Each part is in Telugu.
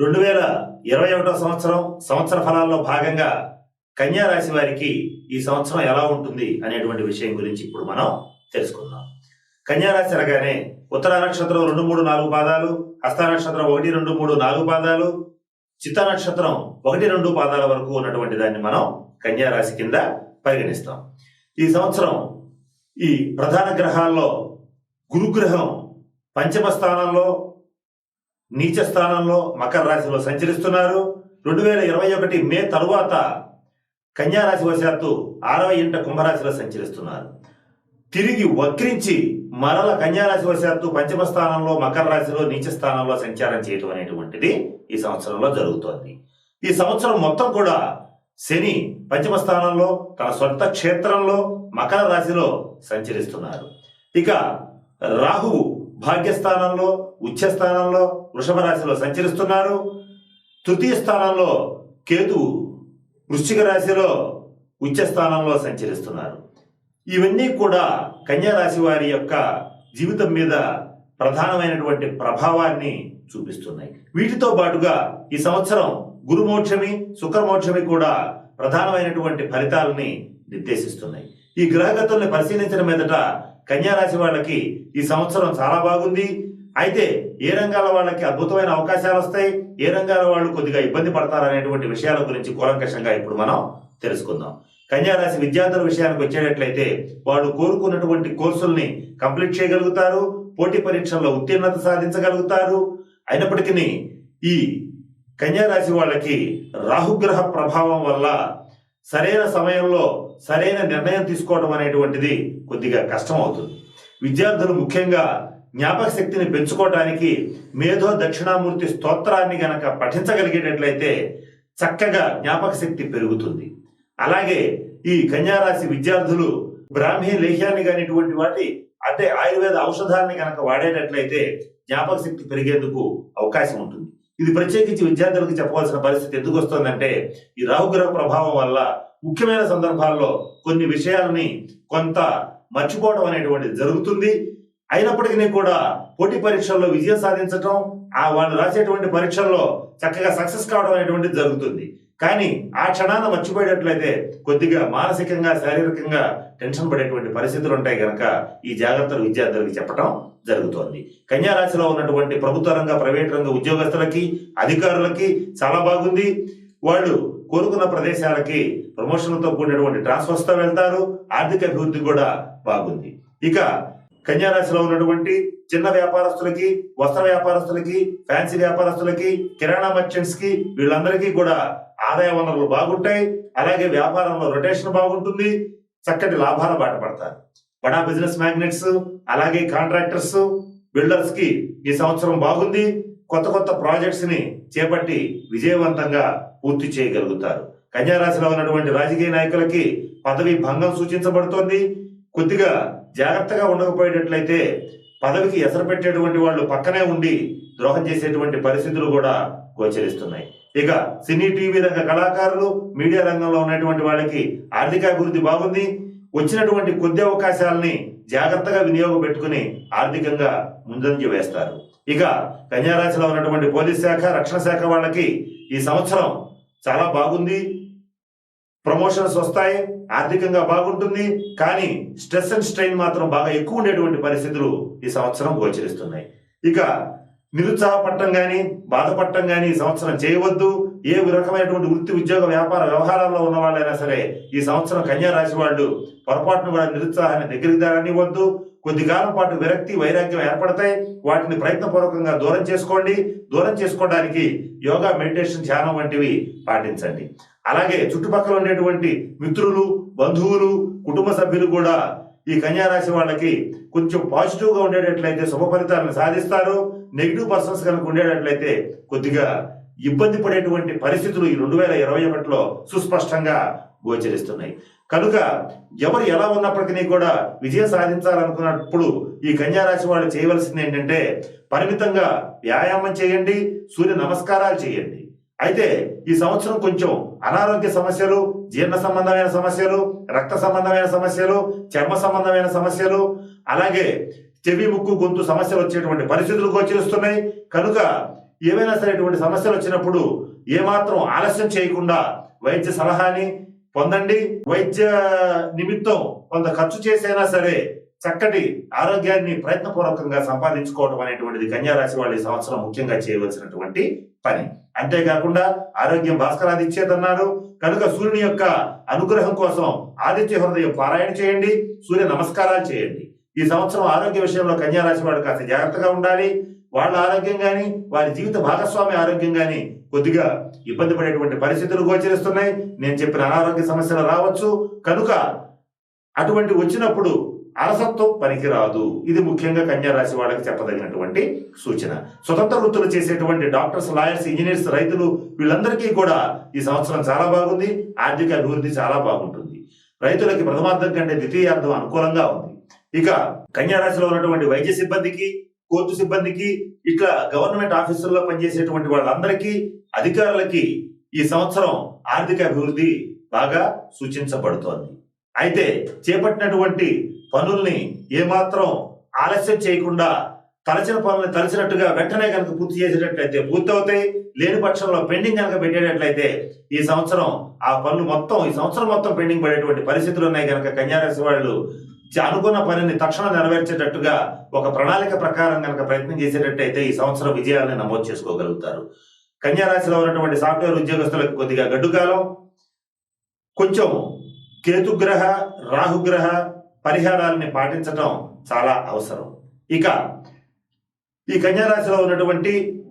రెండు వేల ఇరవై ఒకటో సంవత్సరం సంవత్సర ఫలాల్లో భాగంగా కన్యా రాశి వారికి ఈ సంవత్సరం ఎలా ఉంటుంది అనేటువంటి విషయం గురించి ఇప్పుడు మనం తెలుసుకుందాం. కన్యా రాశి అనగానే ఉత్తర నక్షత్రం రెండు మూడు నాలుగు పాదాలు హస్త నక్షత్రం ఒకటి రెండు మూడు నాలుగు పాదాలు చిత్త నక్షత్రం ఒకటి రెండు పాదాల వరకు ఉన్నటువంటి దాన్ని మనం కన్యా రాశి కింద పరిగణిస్తాం. ఈ సంవత్సరం ఈ ప్రధాన గ్రహాల్లో గురుగ్రహం పంచమ స్థానంలో నీచ స్థానంలో మకర రాశిలో సంచరిస్తున్నారు. రెండు వేల ఇరవై ఒకటి మే తరువాత కన్యా రాశి వశాత్తు ఆరవ ఇంట కుంభరాశిలో సంచరిస్తున్నారు. తిరిగి వక్రించి మరల కన్యా రాశి వశాత్తు పంచమ స్థానంలో మకర రాశిలో నీచ స్థానంలో సంచారం చేయటం అనేటువంటిది ఈ సంవత్సరంలో జరుగుతోంది. ఈ సంవత్సరం మొత్తం కూడా శని పంచమ స్థానంలో తన సొంత క్షేత్రంలో మకర రాశిలో సంచరిస్తున్నారు. ఇక రాహువు భాగ్యస్థానంలో ఉచ్చస్థానంలో వృషభ రాశిలో సంచరిస్తున్నారు. తృతీయ స్థానంలో కేతువు వృశ్చిక రాశిలో ఉచ్చస్థానంలో సంచరిస్తున్నారు. ఇవన్నీ కూడా కన్యా రాశి వారి యొక్క జీవితం మీద ప్రధానమైనటువంటి ప్రభావాన్ని చూపిస్తున్నాయి. వీటితో పాటుగా ఈ సంవత్సరం గురుమోక్షమి శుక్రమోక్షమి కూడా ప్రధానమైనటువంటి ఫలితాలని నిర్దేశిస్తున్నాయి. ఈ గ్రహగతుల్ని పరిశీలించిన మీదట కన్యారాశి వాళ్ళకి ఈ సంవత్సరం చాలా బాగుంది. అయితే ఏ రంగాల వాళ్ళకి అద్భుతమైన అవకాశాలు వస్తాయి? ఏ రంగాల వాళ్ళు కొద్దిగా ఇబ్బంది పడతారనేటువంటి విషయాల గురించి కూలంకషంగా ఇప్పుడు మనం తెలుసుకుందాం. కన్యారాశి విద్యార్థుల విషయానికి వచ్చేటట్లయితే వాళ్ళు కోరుకున్నటువంటి కోర్సుల్ని కంప్లీట్ చేయగలుగుతారు పోటీ పరీక్షల్లో ఉత్తీర్ణత సాధించగలుగుతారు. అయినప్పటికీ ఈ కన్యారాశి వాళ్ళకి రాహుగ్రహ ప్రభావం వల్ల సరైన సమయంలో సరైన నిర్ణయం తీసుకోవడం అనేటువంటిది కొద్దిగా కష్టం అవుతుంది విద్యార్థులు ముఖ్యంగా జ్ఞాపక శక్తిని పెంచుకోవడానికి మేధో దక్షిణామూర్తి స్తోత్రాన్ని గనక పఠించగలిగేటట్లయితే చక్కగా జ్ఞాపక శక్తి పెరుగుతుంది. అలాగే ఈ కన్యారాశి విద్యార్థులు బ్రాహ్మీ లేహ్యాన్ని కానిటువంటి వాటి అంటే ఆయుర్వేద ఔషధాన్ని కనుక వాడేటట్లయితే జ్ఞాపక శక్తి పెరిగేందుకు అవకాశం ఉంటుంది. ఇది ప్రత్యేకించి విద్యార్థులకు చెప్పవలసిన పరిస్థితి ఎందుకు వస్తుందంటే ఈ రాహుగ్రహ ప్రభావం వల్ల ముఖ్యమైన సందర్భాల్లో కొన్ని విషయాలని కొంత మర్చిపోవడం అనేటువంటిది జరుగుతుంది. అయినప్పటికీ కూడా పోటీ పరీక్షల్లో విజయం సాధించటం ఆ వాళ్ళు రాసేటువంటి పరీక్షల్లో చక్కగా సక్సెస్ కావడం అనేటువంటిది జరుగుతుంది. కానీ ఆ క్షణాన్ని మర్చిపోయేటట్లయితే కొద్దిగా మానసికంగా శారీరకంగా టెన్షన్ పడేటువంటి పరిస్థితులు ఉంటాయి కనుక ఈ జాగ్రత్తలు విద్యార్థులకు చెప్పడం జరుగుతోంది. కన్యా రాశిలో ఉన్నటువంటి ప్రభుత్వ రంగ ప్రైవేట్ రంగ ఉద్యోగస్తులకి అధికారులకి చాలా బాగుంది. వాళ్ళు కోరుకున్న ప్రదేశాలకి ప్రమోషన్లతో కూడినటువంటి ట్రాన్స్ఫర్స్తో వెళ్తారు. ఆర్థిక అభివృద్ధి కూడా బాగుంది. ఇక కన్యా రాశిలో ఉన్నటువంటి చిన్న వ్యాపారస్తులకి వస్త్ర వ్యాపారస్తులకి ఫ్యాన్సీ వ్యాపారస్తులకి కిరాణా మర్చెంట్స్కి వీళ్ళందరికీ కూడా ఆదాయ వనరులు బాగుంటాయి అలాగే వ్యాపారంలో రొటేషన్ బాగుంటుంది చక్కటి లాభాల బాట పడతారు. బడా బిజినెస్ మ్యాగ్నెట్స్ అలాగే కాంట్రాక్టర్స్ బిల్డర్స్కి ఈ సంవత్సరం బాగుంది కొత్త కొత్త ప్రాజెక్ట్స్ని చేపట్టి విజయవంతంగా పూర్తి చేయగలుగుతారు. కన్యా రాశిలో ఉన్నటువంటి రాజకీయ నాయకులకి పదవి భంగం సూచించబడుతోంది కొద్దిగా జాగ్రత్తగా ఉండకపోయేటట్లయితే పదవికి ఎసరు పెట్టేటువంటి వాళ్ళు పక్కనే ఉండి ద్రోహం చేసేటువంటి పరిస్థితులు కూడా గోచరిస్తున్నాయి. ఇక సినీ టీవీ రంగ కళాకారులు మీడియా రంగంలో ఉన్నటువంటి వాళ్ళకి ఆర్థిక అభివృద్ధి బాగుంది. వచ్చినటువంటి కొద్ది అవకాశాలని జాగ్రత్తగా వినియోగం పెట్టుకుని ఆర్థికంగా ముందంజ వేస్తారు. ఇక కన్యారాశిలో ఉన్నటువంటి పోలీస్ శాఖ రక్షణ శాఖ వాళ్ళకి ఈ సంవత్సరం చాలా బాగుంది. ప్రమోషన్స్ వస్తాయి ఆర్థికంగా బాగుంటుంది. కానీ స్ట్రెస్ అండ్ స్ట్రెయిన్ మాత్రం బాగా ఎక్కువ ఉండేటువంటి పరిస్థితులు ఈ సంవత్సరం గోచరిస్తున్నాయి. ఇక నిరుత్సాహపడటం కానీ బాధపడటం కానీ ఈ సంవత్సరం చేయవద్దు. ఏ రకమైనటువంటి వృత్తి ఉద్యోగ వ్యాపార వ్యవహారాల్లో ఉన్న వాళ్ళైనా సరే ఈ సంవత్సరం కన్యా రాశి వాళ్ళు పొరపాటును కూడా నిరుత్సాహాన్ని దగ్గరికి దానివ్వద్దు కొద్ది కాలం పాటు విరక్తి వైరాగ్యం ఏర్పడతాయి. వాటిని ప్రయత్నపూర్వకంగా దూరం చేసుకోండి. దూరం చేసుకోవడానికి యోగా మెడిటేషన్ ధ్యానం వంటివి పాటించండి. అలాగే చుట్టుపక్కల ఉండేటువంటి మిత్రులు బంధువులు కుటుంబ సభ్యులు కూడా ఈ కన్యా రాశి వాళ్ళకి కొంచెం పాజిటివ్గా ఉండేటట్లయితే శుభ ఫలితాలను సాధిస్తారు. నెగిటివ్ పర్సన్స్ కనుక ఉండేటట్లయితే కొద్దిగా ఇబ్బంది పడేటువంటి పరిస్థితులు ఈ రెండు వేల ఇరవై ఒకటిలో సుస్పష్టంగా గోచరిస్తున్నాయి. కనుక ఎవరు ఎలా ఉన్నప్పటికీ కూడా విజయం సాధించాలనుకున్నప్పుడు ఈ కన్యా రాశి వాళ్ళు చేయవలసింది ఏంటంటే పరిమితంగా వ్యాయామం చేయండి సూర్య నమస్కారాలు చేయండి. అయితే ఈ సంవత్సరం కొంచెం అనారోగ్య సమస్యలు జీర్ణ సంబంధమైన సమస్యలు రక్త సంబంధమైన సమస్యలు చర్మ సంబంధమైన సమస్యలు అలాగే చెవి ముక్కు గొంతు సమస్యలు వచ్చేటువంటి పరిస్థితులు గోచరిస్తున్నాయి. కనుక ఏవైనా సరే ఇటువంటి సమస్యలు వచ్చినప్పుడు ఏమాత్రం ఆలస్యం చేయకుండా వైద్య సలహాని పొందండి. వైద్య నిమిత్తం కొంత ఖర్చు చేసైనా సరే చక్కటి ఆరోగ్యాన్ని ప్రయత్నపూర్వకంగా సంపాదించుకోవడం అనేటువంటిది కన్యా రాశి వాళ్ళు ఈ సంవత్సరం ముఖ్యంగా చేయవలసినటువంటి పని. అంతేకాకుండా ఆరోగ్యం భాస్కరాది ఇచ్చేదన్నారు కనుక సూర్యుని యొక్క అనుగ్రహం కోసం ఆదిత్య హృదయం పారాయణ చేయండి. సూర్య నమస్కారాలు చేయండి. ఈ సంవత్సరం ఆరోగ్య విషయంలో కన్యారాశి వాడు కాస్త జాగ్రత్తగా ఉండాలి. వాళ్ళ ఆరోగ్యం కానీ వారి జీవిత భాగస్వామి ఆరోగ్యం కానీ కొద్దిగా ఇబ్బంది పడేటువంటి పరిస్థితులు గోచరిస్తున్నాయి. నేను చెప్పిన అనారోగ్య సమస్యలు రావచ్చు. కనుక అటువంటి వచ్చినప్పుడు అలసత్వం పనికిరాదు. ఇది ముఖ్యంగా కన్యా రాశి వాళ్ళకి చెప్పదగినటువంటి సూచన. స్వతంత్ర వృత్తులు చేసేటువంటి డాక్టర్స్ లాయర్స్ ఇంజనీర్స్ రైతులు వీళ్ళందరికీ కూడా ఈ సంవత్సరం చాలా బాగుంది. ఆర్థిక అభివృద్ధి చాలా బాగుంటుంది. రైతులకి ప్రథమార్థం కంటే ద్వితీయార్థం అనుకూలంగా ఉంది. ఇక కన్యా రాశిలో ఉన్నటువంటి వైద్య సిబ్బందికి కోర్టు సిబ్బందికి ఇట్లా గవర్నమెంట్ ఆఫీసుల్లో పనిచేసేటువంటి వాళ్ళందరికీ అధికారులకి ఈ సంవత్సరం ఆర్థిక అభివృద్ధి బాగా సూచించబడుతోంది. అయితే చేపట్టినటువంటి పనుల్ని ఏమాత్రం ఆలస్యం చేయకుండా తలచిన పనుల్ని తలచినట్టుగా వెంటనే కనుక పూర్తి చేసేటట్లయితే పూర్తవుతాయి. లేని పక్షంలో పెండింగ్ కనుక పెట్టేటట్లయితే ఈ సంవత్సరం ఆ పనులు మొత్తం ఈ సంవత్సరం మొత్తం పెండింగ్ పడేటువంటి పరిస్థితులు ఉన్నాయి కనుక కన్యారాశి వాళ్ళు అనుకున్న పనిని తక్షణం నెరవేర్చేటట్టుగా ఒక ప్రణాళిక ప్రకారం కనుక ప్రయత్నం చేసేటట్టయితే ఈ సంవత్సరం విజయాలను నమోదు చేసుకోగలుగుతారు. కన్యారాశిలో ఉన్నటువంటి సాఫ్ట్వేర్ ఉద్యోగస్తులకు కొద్దిగా గడ్డుకాలం కొంచెం కేతుగ్రహ రాహుగ్రహ పరిహారాలని పాటించటం చాలా అవసరం. ఇక ఈ కన్యారాశిలో ఉన్నటువంటి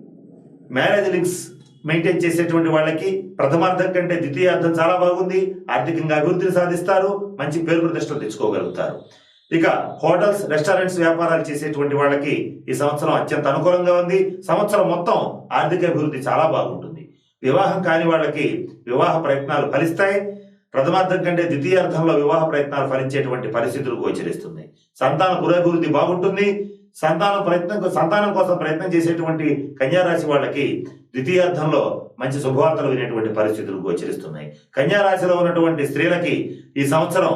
మ్యారేజ్ లింక్స్ మెయింటైన్ చేసేటువంటి వాళ్ళకి ప్రథమార్థం కంటే ద్వితీయార్థం చాలా బాగుంది. ఆర్థికంగా అభివృద్ధిని సాధిస్తారు. మంచి పేరు ప్రతిష్టలు తెచ్చుకోగలుగుతారు. ఇక హోటల్స్ రెస్టారెంట్స్ వ్యాపారాలు చేసేటువంటి వాళ్ళకి ఈ సంవత్సరం అత్యంత అనుకూలంగా ఉంది. సంవత్సరం మొత్తం ఆర్థిక అభివృద్ధి చాలా బాగుంటుంది. వివాహం కాని వాళ్ళకి వివాహ ప్రయత్నాలు ఫలిస్తాయి. ప్రథమార్థం కంటే ద్వితీయార్థంలో వివాహ ప్రయత్నాలు ఫలించేటువంటి పరిస్థితులు గోచరిస్తున్నాయి. సంతాన పురోభివృద్ధి బాగుంటుంది. సంతానం ప్రయత్నం సంతానం కోసం ప్రయత్నం చేసేటువంటి కన్యారాశి వాళ్ళకి ద్వితీయార్థంలో మంచి శుభవార్తలు వినేటువంటి పరిస్థితులు గోచరిస్తున్నాయి. కన్యారాశిలో ఉన్నటువంటి స్త్రీలకి ఈ సంవత్సరం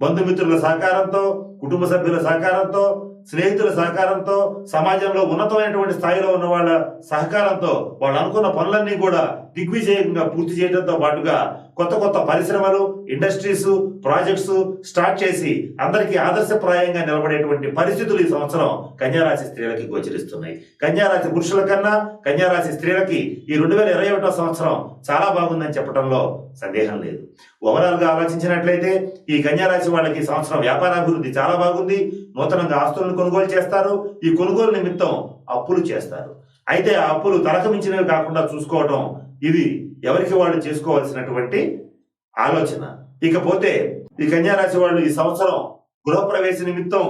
బంధుమిత్రుల సహకారంతో కుటుంబ సభ్యుల సహకారంతో స్నేహితుల సహకారంతో సమాజంలో ఉన్నతమైనటువంటి స్థాయిలో ఉన్న వాళ్ళ సహకారంతో వాళ్ళు అనుకున్న పనులన్నీ కూడా దిగ్విజయంగా పూర్తి చేయడంతో పాటుగా కొత్త కొత్త పరిశ్రమలు ఇండస్ట్రీస్ ప్రాజెక్ట్స్ స్టార్ట్ చేసి అందరికీ ఆదర్శప్రాయంగా నిలబడేటువంటి పరిస్థితులు ఈ సంవత్సరం కన్యారాశి స్త్రీలకి గోచరిస్తున్నాయి. కన్యారాశి పురుషుల కన్నా కన్యారాశి స్త్రీలకి ఈ రెండు వేల ఇరవై ఒకటో సంవత్సరం చాలా బాగుందని చెప్పడంలో సందేహం లేదు. ఓవరాల్గా ఆలోచించినట్లయితే ఈ కన్యారాశి వాళ్ళకి ఈ సంవత్సరం వ్యాపారాభివృద్ధి చాలా బాగుంది. నూతనంగా ఆస్తులను కొనుగోలు చేస్తారు. ఈ కొనుగోలు నిమిత్తం అప్పులు చేస్తారు. అయితే ఆ అప్పులు తలకు మించినవి కాకుండా చూసుకోవడం ఇది ఎవరికి వాళ్ళు చేసుకోవాల్సినటువంటి ఆలోచన. ఇకపోతే ఈ కన్యారాశి వాళ్ళు ఈ సంవత్సరం గృహప్రవేశ నిమిత్తం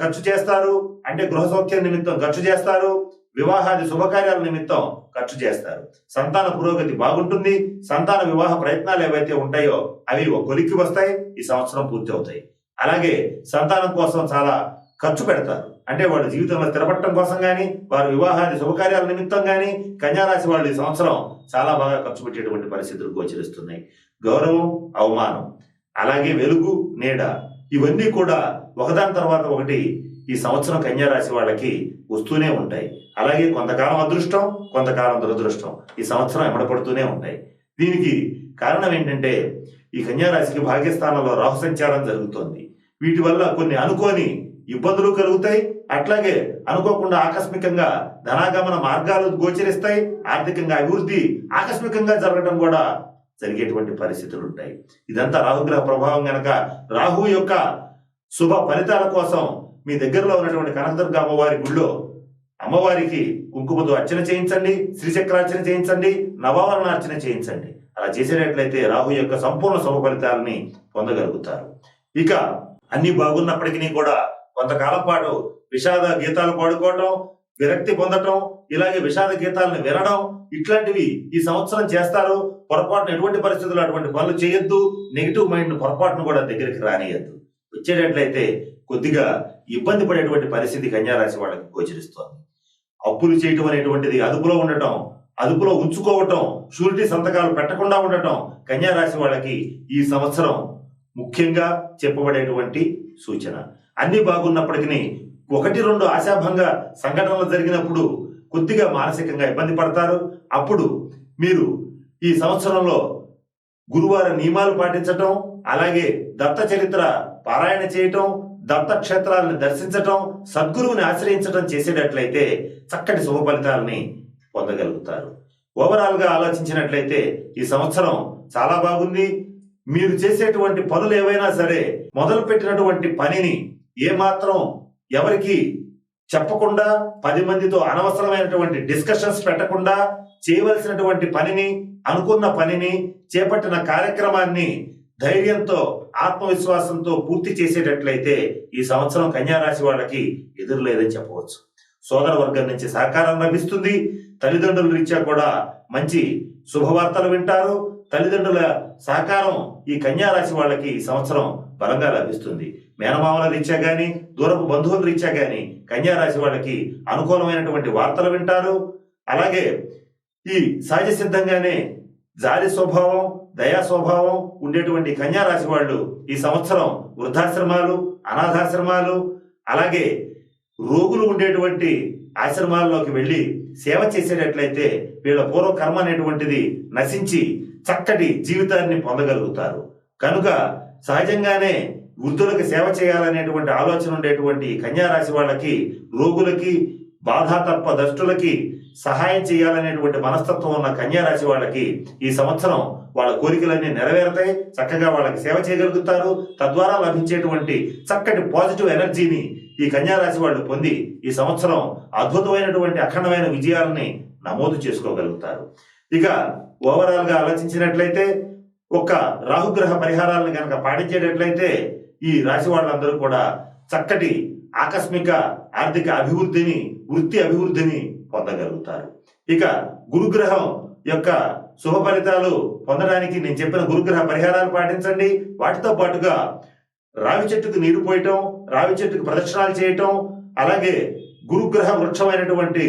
ఖర్చు చేస్తారు. అంటే గృహ సౌఖ్యం నిమిత్తం ఖర్చు చేస్తారు. వివాహాది శుభకార్యాల నిమిత్తం ఖర్చు చేస్తారు. సంతాన పురోగతి బాగుంటుంది. సంతాన వివాహ ప్రయత్నాలు ఏవైతే ఉంటాయో అవి ఒక కొలిక్కి వస్తాయి. ఈ సంవత్సరం పూర్తి అవుతాయి అలాగే సంతానం కోసం చాలా ఖర్చు పెడతారు. అంటే వాళ్ళ జీవితంలో స్థిరపడటం కోసం కానీ వారి వివాహాది శుభకార్యాల నిమిత్తం కానీ కన్యారాశి వాళ్ళు ఈ సంవత్సరం చాలా బాగా ఖర్చు పెట్టేటువంటి పరిస్థితులు గోచరిస్తున్నాయి. గౌరవం అవమానం అలాగే వెలుగు నీడ ఇవన్నీ కూడా ఒకదాని తర్వాత ఒకటి ఈ సంవత్సరం కన్యారాశి వాళ్ళకి వస్తూనే ఉంటాయి. అలాగే కొంతకాలం అదృష్టం కొంతకాలం దురదృష్టం ఈ సంవత్సరం ఎమడపడుతూనే ఉంటాయి. దీనికి కారణం ఏంటంటే ఈ కన్యారాశికి భాగ్యస్థానంలో రాహు సంచారం జరుగుతోంది. వీటి వల్ల కొన్ని అనుకోని ఇబ్బందులు కలుగుతాయి. అట్లాగే అనుకోకుండా ఆకస్మికంగా ధనాగమన మార్గాలు గోచరిస్తాయి. ఆర్థికంగా అభివృద్ధి ఆకస్మికంగా జరగడం కూడా జరిగేటువంటి పరిస్థితులు ఉంటాయి ఇదంతా రాహుగ్రహ ప్రభావం కనుక రాహు యొక్క శుభ ఫలితాల కోసం మీ దగ్గరలో ఉన్నటువంటి కనకదుర్గ అమ్మవారి గుళ్ళో అమ్మవారికి కుంకుమతో అర్చన చేయించండి. శ్రీచక్రార్చన చేయించండి. నవావరణ అర్చన చేయించండి. అలా చేసేటట్లయితే రాహు యొక్క సంపూర్ణ శుభ ఫలితాలని పొందగలుగుతారు. ఇక అన్ని బాగున్నప్పటికీ కూడా కొంతకాలం పాటు విషాద గీతాలు పాడుకోవటం విరక్తి పొందటం ఇలాగే విషాద గీతాలను వినడం ఇట్లాంటివి ఈ సంవత్సరం చేస్తారు. పొరపాటున ఎటువంటి పరిస్థితుల్లో అటువంటి పనులు చేయొద్దు. నెగిటివ్ మైండ్ పొరపాటును కూడా దగ్గరికి రానియద్దు. వచ్చేటట్లయితే కొద్దిగా ఇబ్బంది పడేటువంటి పరిస్థితి కన్యారాశి వాళ్ళకి గోచరిస్తోంది. అప్పులు చేయటం అనేటువంటిది అదుపులో ఉండటం అదుపులో ఉంచుకోవటం షూరిటీ సంతకాలు పెట్టకుండా ఉండటం కన్యారాశి వాళ్ళకి ఈ సంవత్సరం ముఖ్యంగా చెప్పబడేటువంటి సూచన. అన్ని బాగున్నప్పటికీ ఒకటి రెండు ఆశాభంగ సంఘటనలు జరిగినప్పుడు కొద్దిగా మానసికంగా ఇబ్బంది పడతారు. అప్పుడు మీరు ఈ సంవత్సరంలో గురువార నియమాలు పాటించటం అలాగే దత్త చరిత్ర పారాయణ చేయటం దత్త క్షేత్రాలను దర్శించటం సద్గురువుని ఆశ్రయించటం చేసేటట్లయితే చక్కటి శుభ ఫలితాలని పొందగలుగుతారు. ఓవరాల్గా ఆలోచించినట్లయితే ఈ సంవత్సరం చాలా బాగుంది. మీరు చేసేటువంటి పనులు ఏవైనా సరే మొదలు పెట్టినటువంటి పనిని ఏమాత్రం ఎవరికి చెప్పకుండా పది మందితో అనవసరమైనటువంటి డిస్కషన్స్ పెట్టకుండా చేయవలసినటువంటి పనిని అనుకున్న పనిని చేపట్టిన కార్యక్రమాన్ని ధైర్యంతో ఆత్మవిశ్వాసంతో పూర్తి చేసేటట్లయితే ఈ సంవత్సరం కన్యారాశి వాళ్ళకి ఎదురు లేదని చెప్పవచ్చు. సోదర వర్గం నుంచి సహకారం లభిస్తుంది. తల్లిదండ్రుల రీత్యా కూడా మంచి శుభవార్తలు వింటారు. తల్లిదండ్రుల సహకారం ఈ కన్యారాశి వాళ్ళకి ఈ సంవత్సరం బలంగా లభిస్తుంది. మేనమామల రీత్యా కానీ దూరపు బంధువుల రీత్యా కానీ కన్యారాశి వాళ్ళకి అనుకూలమైనటువంటి వార్తలు వింటారు. అలాగే ఈ సహజ సిద్ధంగానే జాలి స్వభావం దయా స్వభావం ఉండేటువంటి కన్యారాశి వాళ్ళు ఈ సంవత్సరం వృద్ధాశ్రమాలు అనాథాశ్రమాలు అలాగే రోగులు ఉండేటువంటి ఆశ్రమాల్లోకి వెళ్ళి సేవ చేసేటట్లయితే వీళ్ళ పూర్వకర్మ అనేటువంటిది నశించి చక్కటి జీవితాన్ని పొందగలుగుతారు. కనుక సహజంగానే వృద్ధులకు సేవ చేయాలనేటువంటి ఆలోచన ఉండేటువంటి కన్యారాశి వాళ్ళకి రోగులకి బాధాతత్వ దష్టులకి సహాయం చేయాలనేటువంటి మనస్తత్వం ఉన్న కన్యారాశి వాళ్ళకి ఈ సంవత్సరం వాళ్ళ కోరికలన్నీ నెరవేరుతాయి. చక్కగా వాళ్ళకి సేవ చేయగలుగుతారు. తద్వారా లభించేటువంటి చక్కటి పాజిటివ్ ఎనర్జీని ఈ కన్యా రాశి వాళ్ళు పొంది ఈ సంవత్సరం అద్భుతమైనటువంటి అఖండమైన విజయాలని నమోదు చేసుకోగలుగుతారు. ఇక ఓవరాల్గా ఆలోచించినట్లయితే ఒక రాహుగ్రహ పరిహారాలను కనుక పాటించేటట్లయితే ఈ రాశి వాళ్ళందరూ కూడా చక్కటి ఆకస్మిక ఆర్థిక అభివృద్ధిని వృత్తి అభివృద్ధిని పొందగలుగుతారు. ఇక గురుగ్రహం యొక్క శుభ ఫలితాలు పొందడానికి నేను చెప్పిన గురుగ్రహ పరిహారాలు పాటించండి. వాటితో పాటుగా రావి చెట్టుకు నీరు పోయటం రావి చెట్టుకు ప్రదక్షిణాలు చేయటం అలాగే గురుగ్రహ వృక్షమైనటువంటి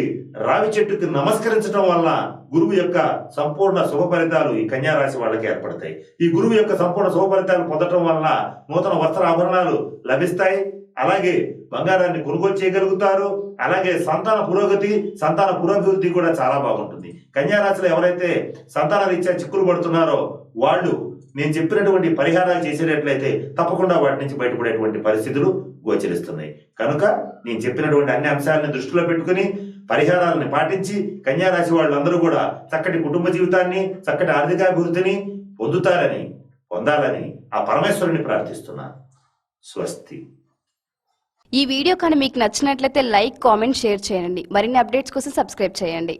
రావి చెట్టుకు నమస్కరించడం వల్ల గురువు యొక్క సంపూర్ణ శుభ ఫలితాలు ఈ కన్యారాశి వాళ్ళకి ఏర్పడతాయి. ఈ గురువు యొక్క సంపూర్ణ శుభ ఫలితాలు పొందటం వల్ల నూతన వస్త్ర ఆభరణాలు లభిస్తాయి. అలాగే బంగారాన్ని కొనుగోలు చేయగలుగుతారు. అలాగే సంతాన పురోగతి సంతాన పురోభివృద్ధి కూడా చాలా బాగుంటుంది. కన్యారాశిలో ఎవరైతే సంతాన రీత్యా చిక్కులు పడుతున్నారో వాళ్ళు నేను చెప్పినటువంటి పరిహారాలు చేసేటట్లయితే తప్పకుండా వాటి నుంచి బయటపడేటువంటి పరిస్థితులు గోచరిస్తున్నాయి. కనుక నేను చెప్పినటువంటి అన్ని అంశాలను దృష్టిలో పెట్టుకుని పరిహారాలను పాటించి కన్యారాశి వాళ్ళందరూ కూడా చక్కటి కుటుంబ జీవితాన్ని చక్కటి ఆర్థికాభివృద్ధిని పొందుతారని పొందాలని ఆ పరమేశ్వరుని ప్రార్థిస్తున్నాను స్వస్తి. ఈ వీడియో కానీ మీకు నచ్చినట్లయితే లైక్ కామెంట్ షేర్ చేయండి. మరిన్ని అప్డేట్స్ కోసం సబ్స్క్రైబ్ చేయండి.